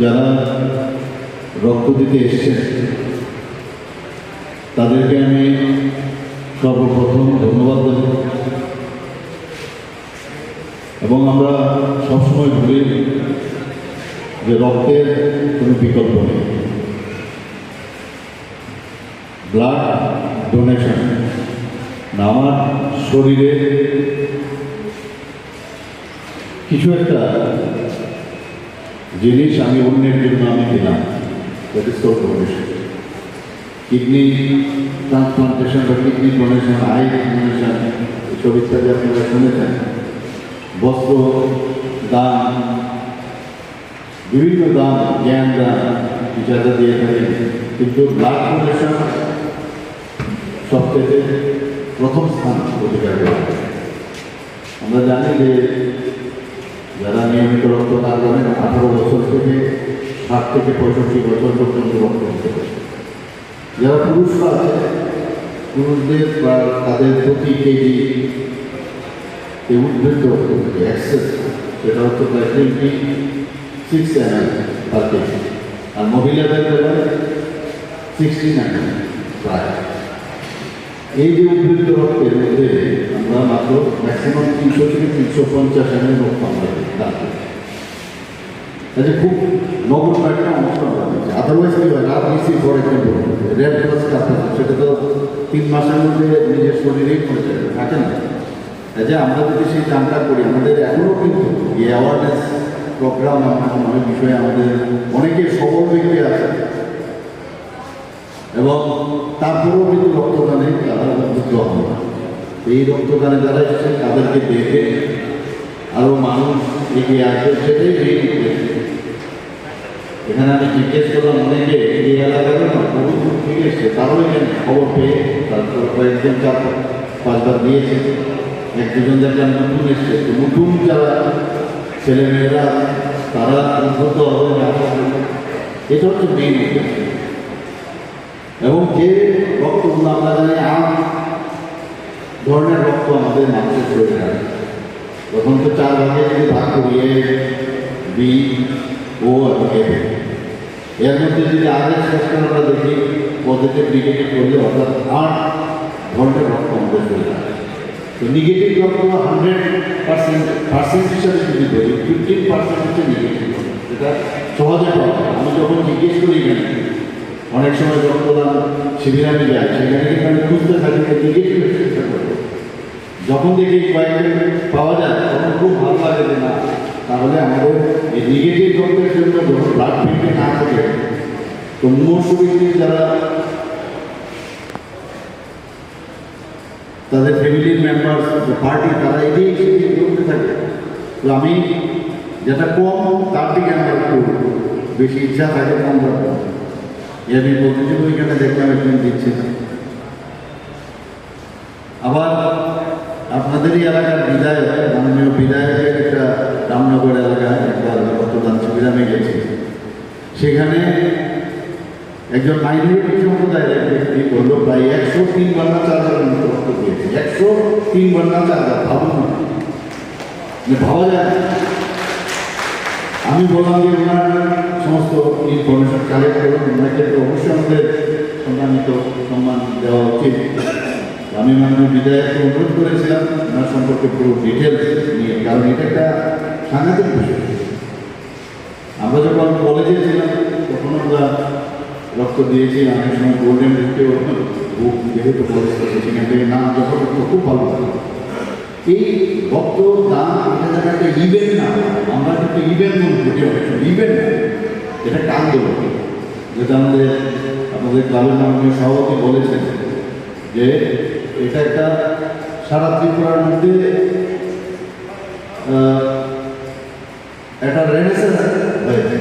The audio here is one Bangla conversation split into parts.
যারা রক্ত দিতে এসেছেন তাদেরকে আমি সর্বপ্রথম ধন্যবাদ দেব এবং আমরা সবসময় ভুলি যে রক্তের কোনো বিকল্প নেই। ব্লাড ডোনেশন আমার শরীরে কিছু একটা জিনিস আমি অন্যের জন্য আমি দিলাম that is called donation kidney transplantation বা কিডনি ডোনেশন আই ডোনেশন এসব ইত্যাদি আপনারা শুনেছেন বস্ত্র দান, বিভিন্ন দান, জ্ঞান দান ইত্যাদি দিয়ে থাকে। কিন্তু ব্লাড ডোনেশন সবথেকে প্রথম স্থান অধিকার আমরা জানি যে যারা নিয়মিত রক্তদান করেন, আঠারো বছর থেকে ষাট থেকে পঁয়ষট্টি বছর পর্যন্ত রক্ত দিতে যারা পুরুষরা আছে, পুরুষদের বা তাদের প্রতি কেজি উদ্বৃত্ত রক্ত অ্যাক্সেস সেটা হচ্ছে প্রায় twenty six M L per KG আর মহিলাদের বেলায় সিক্সটি নাইন প্রায়। এই যে উদ্বৃত্ত রক্তের মধ্যে আমরা মাত্র ম্যাক্সিমাম তিনশো থেকে তিনশো পঞ্চাশ এম এল রক্ত আমরা দান করি কাজে খুব নগণ্য একটা আমরা আদারওয়াইজ কী হয় রাত মিসি ফর এক্সাম্পল রেড ক্রস কাজ সেটা তো তিন মাসের মধ্যে নিজের শরীরেই যাবে থাকে না? কাজে আমরা যদি সেই কামটা করি, আমাদের এখনও কিন্তু এই অ্যাওয়ারনেস প্রোগ্রাম অনেক বিষয়ে আমাদের অনেকে সবল ব্যক্তি আছে। এবং তারপরেও কিন্তু রক্তদানে তারা না। এই রক্তদানে যারা এসেছেন, তাদেরকে দেখে আরও মানুষ এগিয়ে আসবে, সেটাই উদ্দেশ্য। এখানে আমি জিজ্ঞেস করলাম, অনেকে এই এলাকার না বহু দূর থেকে এসছে, তারাও এখানে খবর পেয়ে তারপর কয়েকজন চার পাঁচবার দিয়েছে এক দুজন দেখলাম নতুন এসছে। নতুন যারা ছেলেমেয়েরা তারা না? এটা হচ্ছে মেইন এবং যে রক্তগুলো আমরা জানি, আম ধরনের রক্ত আমাদের মানুষের শরীরে আছে তখন তো চার ভাগে যদি ভাগ করি, এ, বি, ও এবং এ। এর মধ্যে যদি আগের সেকশন আমরা দেখি পজিটিভ নেগেটিভ করলে অর্থাৎ আট ধরনের রক্ত আমাদের শরীরে থাকে। তো নেগেটিভ রক্ত হান্ড্রেড পার্সেন্ট পার্সেন্ট হিসাবে যদি ধরি ফিফটিন পার্সেন্ট হচ্ছে নেগেটিভ এটা সহজে পাওয়া আমি যখন জিজ্ঞেস করি এখানে অনেক সময় রক্তদান শিবিরে আমি যাই, সেখানে কিন্তু আমি খুঁজতে থাকি নেগেটিভ যখন দেখি কয়েকজন পাওয়া যায়, তখন খুব ভালো লাগে যে না, তাহলে আমাদের এই নেগেটিভ রক্তের জন্য যখন ব্লাড ব্যাঙ্কে না থাকে, তো মৌসুমী যারা তাদের ফ্যামিলির মেম্বার পার্টি তারা এগিয়ে এগিয়ে করতে থাকে। তো আমি যেটা কম, তার দিকে আমরা একটু বেশি ইচ্ছা থাকে, কম রাখব এ আমি বলতে যে ওইখানে দেখলাম, একজন দিচ্ছে না। আবার আপনাদেরই এলাকার বিধায়ক, মাননীয় বিধায়কের একটা রামনগর এলাকায় একটা রক্তদান শিবির আমি গেছি। সেখানে একজন মাইনরিটি সম্প্রদায়ের এক ব্যক্তি বলল, প্রায় একশো তিন বান্না চার হাজার মতো রক্ত দিয়েছে একশো তিন বান্না চার হাজার, ভাবুন মানে ভাবা যায় আমি বললাম যে ওনার সমস্ত ইনফরমেশন কালেক্ট করুন। ওনাকে তো অবশ্যই আমাদের সম্মানিত সম্মান দেওয়া উচিত। আমি মাননীয় বিধায়ককে অনুরোধ করেছিলাম, ওনার সম্পর্কে পুরো ডিটেলস নিয়ে, কারণ এটা একটা সাংঘাতিক বিষয়। আমরা যখন কলেজে ছিলাম তখন আমরা রক্ত দিয়েছি অনেক সময় গোল্ডেন বুক যেহেতু কলেজ সেখান থেকে নাম যখন খুব ভালো এই রক্ত দান এটা যেন একটা ইভেন্ট না আমরা কিন্তু ইভেন্ট বলতে ইভেন্ট না, এটা একটা আন্দোলন যেটা আমাদের আমাদের ক্লাবের মাননীয় সভাপতি বলেছেন যে এটা একটা সারা ত্রিপুরার মধ্যে একটা রেনেসেন্স হয়েছে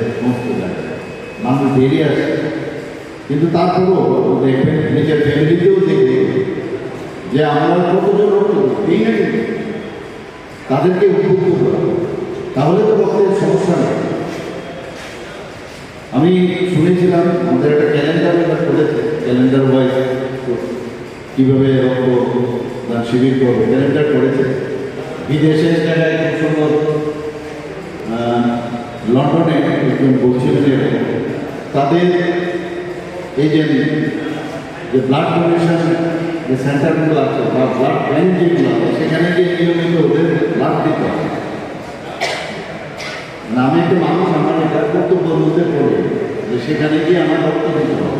জায়গায়। মানুষ বেরিয়ে আসে। কিন্তু তারপরেও দেখবেন, নিজের ফ্যামিলিতেও দেখবে যে আমরা কতজন রক্ত দিই না তাদেরকে উদ্বুদ্ধ করা। তাহলে তো রক্তের সমস্যা নেই। আমি শুনেছিলাম, আমাদের একটা ক্যালেন্ডার করেছে ক্যালেন্ডার ওয়াইজ কীভাবে রক্ত দান শিবির করবে? ক্যালেন্ডার করেছে। বিদেশে জায়গায় খুব সুন্দর লন্ডনে একজন বলছিলেন তাদের এই যে যে ব্লাড ডোনেশন যে সেন্টারগুলো আছে বা ব্লাড ব্যাংক যেগুলো আছে, সেখানে গিয়ে নিয়মিত ওদের ব্লাড দিতে হবে। মানে আমি একটা মানুষ, আমার এটা কর্তব্যের মধ্যে পড়ে যে সেখানে গিয়ে আমার রক্ত দিতে হবে।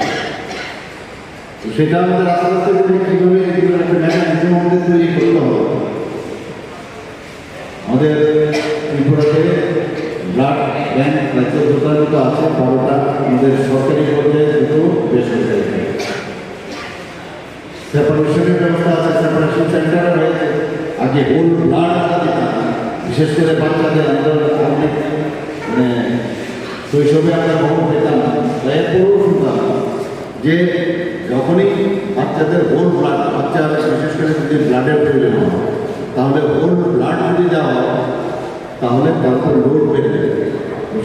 সেটা আমাদের আস্তে আস্তে করে কীভাবে এগুলো একটা মেকানিজম আমাদের তৈরি করতে হবে। আমাদের ত্রিপুরাতে ব্লাড ব্যাংক রাজ্য যথাযথ আছে, বারোটা আমাদের সরকারি পর্যায়ে দুটো বেসরকারি সেপারেশনের ব্যবস্থা আছে সেপারেশন সেন্টার রয়েছে। আগে হোল ব্লাড বিশেষ করে বাচ্চাদের আমরা অনেক মানে শৈশবে আমরা খবর পেতাম এরপরেও শুনতাম যে যখনই বাচ্চাদের হোল ব্লাড বাচ্চা বিশেষ করে যদি ব্লাডের প্রয়োজন হয়, তাহলে হোল ব্লাড যদি দেওয়া হয়, তাহলে তারপর লোড বেড়ে যাবে।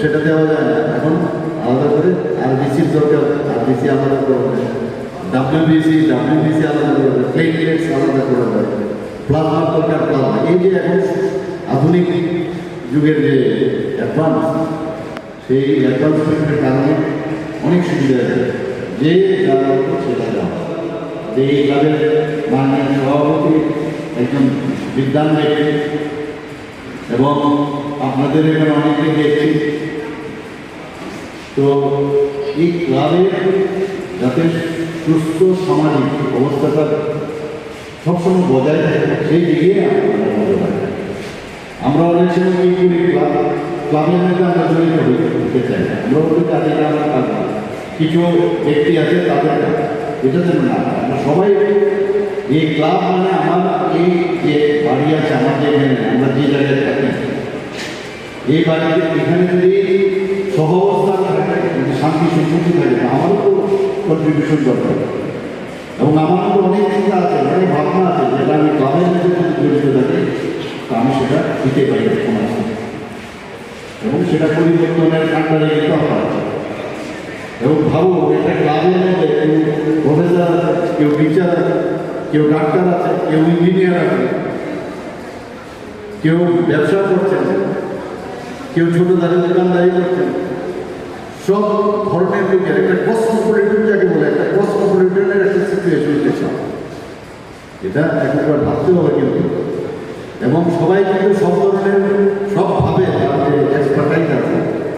সেটা দেওয়া যায় না। এখন আলাদা করে আর বিসির দরকার আর বিসি আলাদা করে হবে ডাব্লিউবিসি ডাব্লিউবিসি আলাদা করে হবে প্লেটলেটস আলাদা করে হবে প্লাজমার দরকার প্লাজমা এই যে এখন আধুনিক যুগের যে অ্যাডভান্স সেই অ্যাডভান্সমেন্টের কারণে অনেক সুবিধা আছে যে সেটা যে এই ক্লাবের সভাপতি একজন বিদ্যান ব্যক্তি এবং আপনাদের এখানে অনেকে দেখছি তো এই ক্লাবের যাতে সুস্থ সামাজিক অবস্থাটা সবসময় বজায় থাকে সেই দিকে আমরা অনেক সময় ক্লাব ক্লাবের মধ্যে আমরা জড়িত হতে চাই। আমরা বলি তাদের আমার কাজ। কিছু ব্যক্তি আছে তাদের। এটা যেন না। আমরা সবাই এই ক্লাব মানে আমার এই যে বাড়ি আছে, আমার যে আমরা যে জায়গায় থাকি, এই বাড়িতে এখানে যদি সহ অবস্থান থাকে শান্তি সম্পত্তি থাকে আমারও তো কন্ট্রিবিউশন দরকার এবং আমার তো অনেক চিন্তা আছে, অনেক ভাবনা আছে, যেটা আমি ক্লাবের মধ্যে জড়িত থাকি, তা আমি সেটা দিতে পারি এবং সেটা পরিবর্তনের কাণ্ডারে যেতে হয় এবং ভাবো একটা ক্লাবের মধ্যে কেউ প্রফেসর আছে কেউ টিচার আছে, কেউ ডাক্তার আছে, কেউ ইঞ্জিনিয়ার আছে, কেউ ব্যবসা করছেন, কেউ ছোট দাঁড়িয়ে দোকানদারি করছেন, সব ধরনের লোকের একটা কসমোপলিটন যাকে বলে, একটা কসমোপলিটনের একটা সিচুয়েশন এসেছে এটা একবার ভাবতে হবে কিন্তু। এবং সবাই কিন্তু সব ধরনের সবভাবে যে এক্সপার্টাইজ আছে,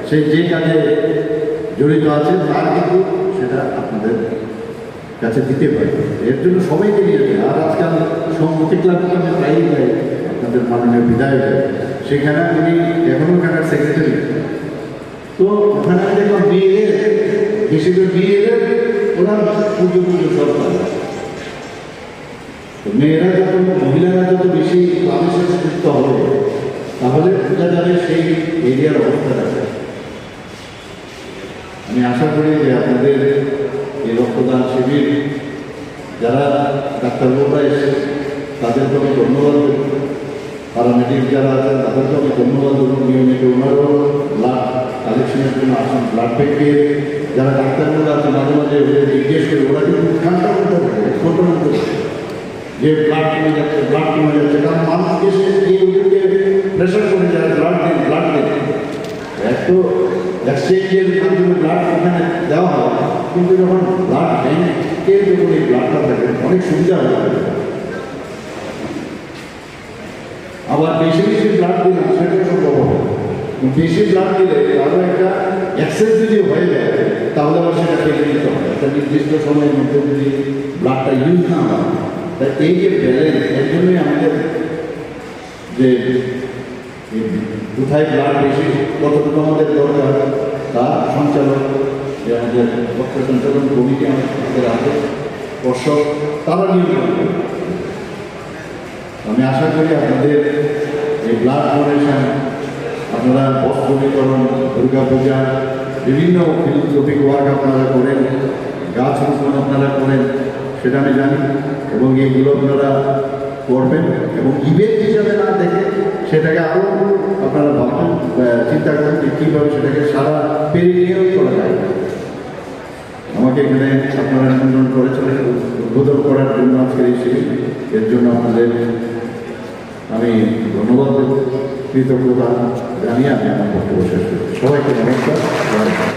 সে যে কাজে জড়িত আছে, তার কিন্তু সেটা আপনাদের কাছে দিতে পারে। এর জন্য সবাইকে নিয়ে যায় আর আজকাল সম্মতি ক্লাবকে আমি প্রায়ই যাই, আপনাদের মাননীয় বিধায়ক। সেখানে উনি এখনও ওখানকার সেক্রেটারি। তো ওখানে আমি দেখলাম বিয়ে বেশিরভাগ বিয়ে ওরা পুজো পুজো সব করে। তো মেয়েরা যত, মহিলারা যত বেশি ক্লাবের সাথে যুক্ত হবে, তাহলে বোঝা যাবে সেই এরিয়ার অবস্থাটা আমি আশা করি যে আপনাদের এই রক্তদান শিবির, যারা ডাক্তারবাবুরা এসে তাদেরকে আমি ধন্যবাদ দেব। প্যারামেডিক যারা আছেন তাদেরকে আমি ধন্যবাদ দেবো। নিয়মিত ওনারও ব্লাড কালেকশনের জন্য আসেন ব্লাড ব্যাংকের যারা ডাক্তারগুলো আছে মাঝে মাঝে জিজ্ঞেস করে, ওরা কিন্তু উৎখানটা করতে থাকে কন্ট্রোল করতে যে ব্লাড কমে যাচ্ছে ব্লাড কমে যাচ্ছে, কারণ মানুষ এসে এই ওদেরকে প্রেশার করে যায় ব্লাড দিন ব্লাড দিন এত এক্সচেঞ্জের মাধ্যমে দেওয়া হয়, কিন্তু যখন ব্লাড ব্যাংকে যখন এই ব্লাডটা থাকে অনেক সুবিধা হয়ে যাবে। আবার বেশি বেশি ব্লাড দিলাম সেটা সম্ভব হবে। বেশি ব্লাড দিলে আরও একটা অ্যাক্সেস যদি হয়ে যায়, তাহলে আবার সেটা কেটে নিতে হবে। একটা নির্দিষ্ট সময়ের মধ্যে যদি ব্লাডটা ইউজ না হয়, তাই এই যে ব্যালেন্স এর জন্যই আমাদের যে কোথায় ব্লাড বেশি, কতটুকু আমাদের দরকার তা সঞ্চালক যে আমাদের কমিটি আমাদের আছে দর্শক তারা আমি আশা করি আপনাদের এই ব্লাড ডোনেশন আপনারা বস্ত্র বিতরণ দুর্গা পূজা বিভিন্ন ফিলোসফিক ওয়ার্ক আপনারা করেন গাছ রোপণ আপনারা করেন সেটা আমি জানি এবং এইগুলো আপনারা করবেন এবং ইভেন্ট হিসাবে না দেখে সেটাকে আরও আপনারা ভাববেন আহ, চিন্তা করেন যে কীভাবে সেটাকে সারা পেরিয়ে করা যায় আমাকে এখানে আপনারা নিমন্ত্রণ করেছেন উদ্বোধন করার জন্য আজকে এসে এর জন্য আপনাদের আমি ধন্যবাদ কৃতজ্ঞতা জানিয়ে আমি আমার বক্তব্য শেষ করছি। সবাইকে নমস্কার।